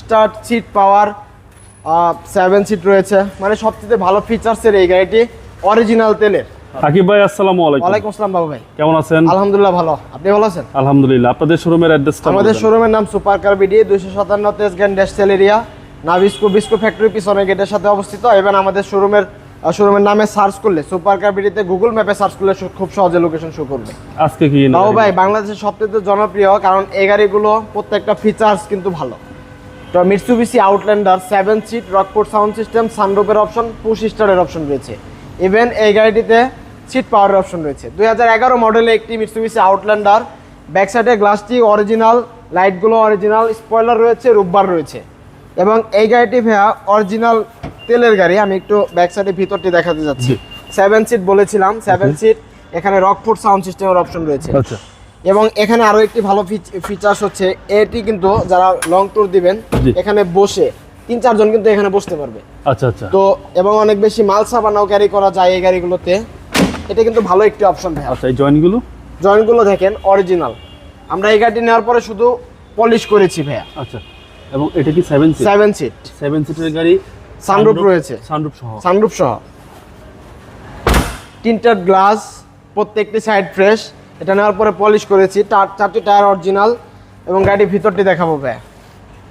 Start seat power seven seat রয়েছে। মানে সবচেয়ে ভালো ফিচার্সের এই গাড়িটি অরিজিনাল তেলের। আকিব ভাই আসসালামু আলাইকুম। ওয়ালাইকুম আসসালাম বাবু ভাই। কেমন আছেন? আলহামদুলিল্লাহ ভালো। আপনি ভালো আছেন? আলহামদুলিল্লাহ। আপনাদের শোরুমের অ্যাড্রেসটা আমাদের শোরুমের নাম সুপার কার বিডি দুইশো সাতান্ন তেজগান ড্যাশটেল এরিয়া নাভিস্কো বিস্কো ফ্যাক্টরি পিছনে গেটের সাথে অবস্থিত। এবং আমাদের শোরুমের শোরুমের নামে সার্চ করলে সুপার কার বিডিতে গুগল ম্যাপে সার্চ করলে খুব সহজে লোকেশন শো করবে। আজকে কি বাবু ভাই বাংলাদেশের সবচেয়ে জনপ্রিয় কারণ এই গাড়িগুলো প্রত্যেকটা ফিচার্স কিন্তু ভালো। তো Mitsubishi Outlander seven seat Rockford sound system সানরুপের option push স্টারের অপশন রয়েছে। ইভেন এই গাড়িটিতে সিট পাওয়ারের অপশন রয়েছে। দুই হাজার এগারো মডেলে একটি মিটসুবিসি আউটল্যান্ডার ব্যাক সাইডে গ্লাসটি অরিজিনাল লাইটগুলো অরিজিনাল স্পয়লার রয়েছে রুববার রয়েছে। এবং এই গাড়িটি ভাইয়া অরিজিনাল তেলের গাড়ি আমি একটু ব্যাক সাইডের ভিতরটি দেখাতে যাচ্ছি। সেভেন সিট বলেছিলাম সেভেন সিট এখানে রকফুট সাউন্ড সিস্টেমের অপশন রয়েছে। আচ্ছা। এবং এখানে আরও একটি ভালো ফিচার্স হচ্ছে এটি কিন্তু যারা লং ট্যুর দিবেন এখানে বসে তিন চারজন কিন্তু এখানে বসতে পারবে। আচ্ছা আচ্ছা। তো এবং অনেক বেশি মাল সাবানাও ক্যারি করা যায় এই গাড়িগুলোতে। এটা কিন্তু ভালো একটি অপশন ভাই আচ্ছা এই জয়েন্টগুলো জয়েন্টগুলো দেখেন অরিজিনাল আমরা এই গাড়িটি নেওয়ার পরে শুধু পলিশ করেছি ভাইয়া। আচ্ছা এবং এটা কি seven seat seven seat seven সিটের গাড়ি সানরুফ রয়েছে। সানরুফ সহ। সানরুফ সহ। তিনটার গ্লাস প্রত্যেকটি সাইড ফ্রেশ এটা নেওয়ার পরে পলিশ করেছি। চার চারটি টায়ার অরিজিনাল এবং গাড়ির ভিতরটি দেখাবো ভাই।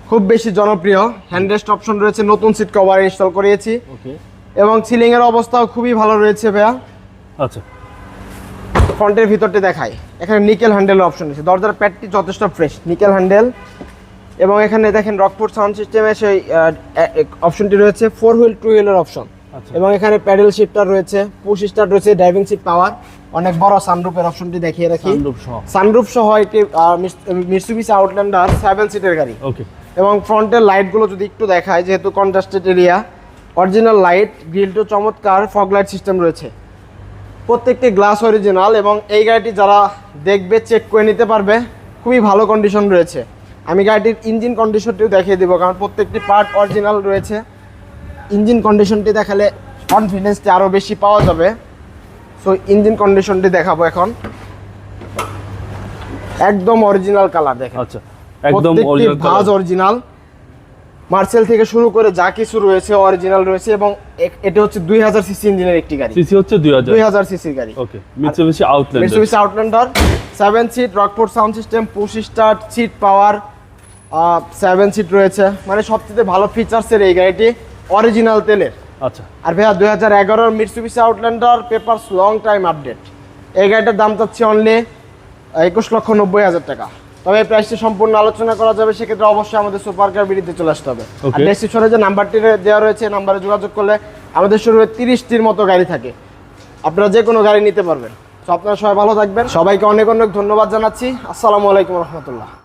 খুব বেশি জনপ্রিয়। হ্যান্ডরেস্ট অপশন রয়েছে নতুন সিট কভার ইনস্টল করিয়েছি। ওকে এবং সিলিং এর অবস্থাও খুবই ভালো রয়েছে ভাইয়া। আচ্ছা। ফ্রন্টের ভিতরটি দেখাই। এখানে নিকেল হ্যান্ডেলের অপশন আছে দরজার প্যাডটি যথেষ্ট ফ্রেশ নিকেল হ্যান্ডেল এবং এখানে দেখেন রকফোর্ড সাউন্ড সিস্টেমে সেই অপশনটি রয়েছে। ফোর হুইল টু হুইলের অপশন। এবং এখানে প্যাডেল শিফটার রয়েছে পুশ স্টার্ট রয়েছে ড্রাইভিং সিট পাওয়ার অনেক বড় সানরুফের অপশনটি দেখিয়ে রাখি। সানরুফ সহ। সানরুফ সহ একটি মিটসুবিসি আউটল্যান্ডার সেভেন সিটের গাড়ি। ওকে এবং ফ্রন্টের লাইটগুলো যদি একটু দেখায় যেহেতু কন্ট্রাস্টেড এরিয়া অরিজিনাল লাইট গ্রিলটো চমৎকার ফগ লাইট সিস্টেম রয়েছে। প্রত্যেকটি গ্লাস অরিজিনাল এবং এই গাড়িটি যারা দেখবে চেক করে নিতে পারবে খুবই ভালো কন্ডিশন রয়েছে। আমি গাড়িটির ইঞ্জিন কন্ডিশনটিও দেখিয়ে দেবো কারণ প্রত্যেকটি পার্ট অরিজিনাল রয়েছে। ইঞ্জিন কন্ডিশনটি দেখালে কনফিডেন্সটি আরও বেশি পাওয়া যাবে। সো ইঞ্জিন কন্ডিশনটি দেখাবো এখন। একদম অরিজিনাল কালার দেখেন। আচ্ছা একদম ভাঁজ। অরিজিনাল মার্সেল থেকে শুরু করে যা কিছু রয়েছে অরিজিনাল রয়েছে এবং এটা হচ্ছে দুই হাজার সিসি ইঞ্জিনের একটি গাড়ি। সিসি হচ্ছে দুই হাজার। দুই হাজার সিসির গাড়ি। Okay Mitsubishi Outlander Mitsubishi Outlander seven seat Rockford sound system push start seat power seven seat রয়েছে। মানে সবচেয়ে ভালো ফিচার্সের এই গাড়িটি অরিজিনাল তেলের। আচ্ছা। আর ভাইয়া দুই হাজার এগারোর Mitsubishi Outlander papers long time update এই গাড়িটার দাম চাচ্ছি অনলি একুশ লক্ষ নব্বই হাজার টাকা। তবে এই প্রাইসটি সম্পূর্ণ আলোচনা করা যাবে সেক্ষেত্রে অবশ্যই আমাদের সুপার কার বিডিতে চলে আসতে হবে। আর. ডেসক্রিপশনে যে নাম্বারটি দেওয়া রয়েছে নাম্বারে যোগাযোগ করলে আমাদের শুরু তিরিশটির মতো গাড়ি থাকে। আপনারা যে কোনো গাড়ি নিতে পারবেন। তো আপনারা সবাই ভালো থাকবেন। সবাইকে অনেক অনেক ধন্যবাদ জানাচ্ছি। আসসালামু আলাইকুম রহমতুল্লাহ।